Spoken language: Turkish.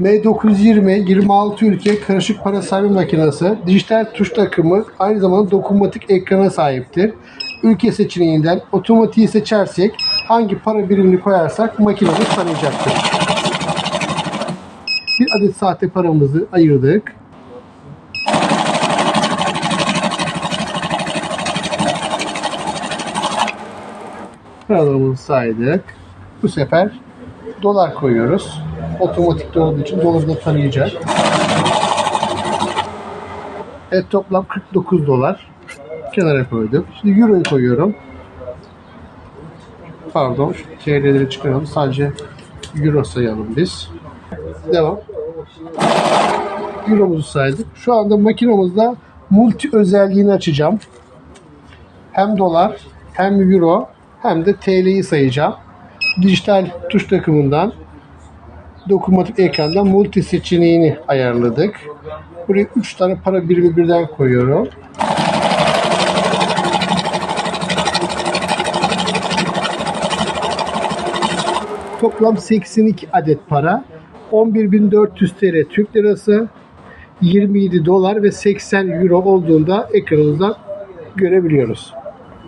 M920 26 ülke karışık para sayma makinesi, dijital tuş takımı, aynı zamanda dokunmatik ekrana sahiptir. Ülke seçeneğinden otomatiği seçersek hangi para birimini koyarsak makinemiz tanıyacaktır. Bir adet sahte paramızı ayırdık. Paralarımızı saydık. Bu sefer dolar koyuyoruz. Otomatikte olduğu için doları da tanıyacak. Evet toplam 49 dolar. Kenara koydum. Şimdi euroyu koyuyorum. Pardon TL'leri çıkaralım. Sadece euro sayalım biz. Devam. Euromuzu saydık. Şu anda makinemizde multi özelliğini açacağım. Hem dolar hem euro hem de TL'yi sayacağım. Dijital tuş takımından dokunmatik ekrandan multi seçeneğini ayarladık. Buraya 3 tane para birimi birden koyuyorum. Toplam 82 adet para. 11.400 TL Türk Lirası, 27 dolar ve 80 euro olduğunda ekranımızdan görebiliyoruz.